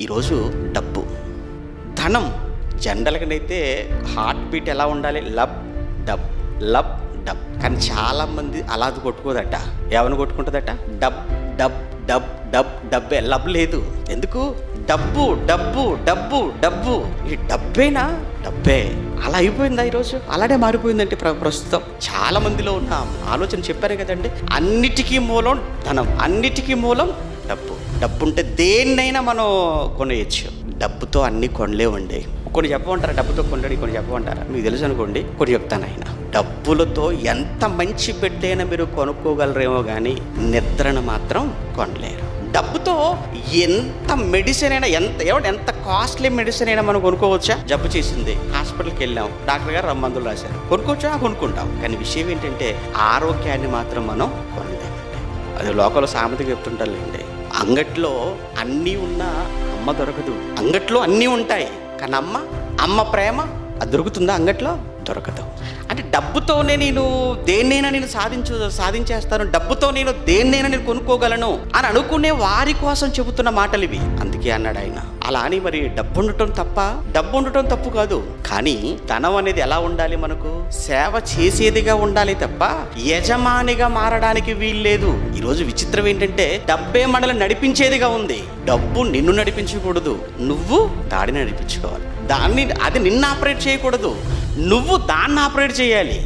ఈరోజు డబ్బు. ధనం. జనరల్గానైతే హార్ట్ బీట్ ఎలా ఉండాలి? Lub dub. Lub dub. కానీ చాలా మంది అలా అది కొట్టుకోదట. ఏమని కొట్టుకుంటుందట? డబ్ డబ్ డబ్ డబ్ డబ్బే లబ్ లేదు. ఎందుకు? డబ్బు డబ్బు డబ్బు డబ్బు. ఈ డబ్బేనా? డబ్బే. అలా అయిపోయిందా ఈరోజు? అలానే మారిపోయిందంటే ప్ర ప్రస్తుతం. చాలా మందిలో ఉన్న ఆలోచన చెప్పారు కదండి. అన్నిటికీ మూలం ధనం. అన్నిటికీ మూలం డబ్బు. డబ్బు ఉంటే దేన్నైనా మనం కొనేయచ్చు. డబ్బుతో అన్ని కొనలేవండి. కొన్ని చెప్పమంటారా? డబ్బుతో కొనలేడు కొన్ని చెప్పమంటారా? మీకు తెలుసు అనుకోండి కొన్ని చెప్తాను ఆయన డబ్బులతో ఎంత మంచి బిడ్డైనా మీరు కొనుక్కోగలరేమో కానీ నిద్రను మాత్రం కొనలేరు. డబ్బుతో ఎంత మెడిసిన్ అయినా ఎంత ఏమంటే ఎంత కాస్ట్లీ మెడిసిన్ అయినా మనం కొనుక్కోవచ్చా? జబ్బు చేసింది హాస్పిటల్కి వెళ్ళాం డాక్టర్ గారు రమ్మందులు రాశారు. కొనుక్కోవచ్చా? కొనుక్కుంటాం. కానీ విషయం ఏంటంటే ఆరోగ్యాన్ని మాత్రం మనం కొనలేము అది లోకల్ చెప్తుంటారు చెప్తుంటారులేండి. అంగట్లో అన్నీ ఉన్నా అమ్మ దొరకదు. అంగట్లో అన్నీ ఉంటాయి. కానీ అమ్మ అమ్మ ప్రేమ అది దొరుకుతుందా అంగట్లో? దొరకదు. అంటే డబ్బుతోనే నేను దేన్నైనా నేను సాధించు సాధించేస్తాను. డబ్బుతో నేను దేన్నైనా నేను కొనుక్కోగలను అని అనుకునే వారి కోసం చెబుతున్న మాటలు ఇవి అందుకే అన్నాడు ఆయన అలా అని మరి డబ్బు ఉండటం తప్ప డబ్బు ఉండటం తప్పు కాదు. కానీ ధనం అనేది ఎలా ఉండాలి మనకు? సేవ చేసేదిగా ఉండాలి తప్ప యజమానిగా మారడానికి వీల్లేదు ఈరోజు విచిత్రం ఏంటంటే డబ్బే మనల్ని నడిపించేదిగా ఉంది. డబ్బు నిన్ను నడిపించకూడదు నువ్వు దాడిని నడిపించుకోవాలి. దాన్ని అది నిన్ను ఆపరేట్ చేయకూడదు. నువ్వు దాన్ని ఆపరేట్ చేయాలి.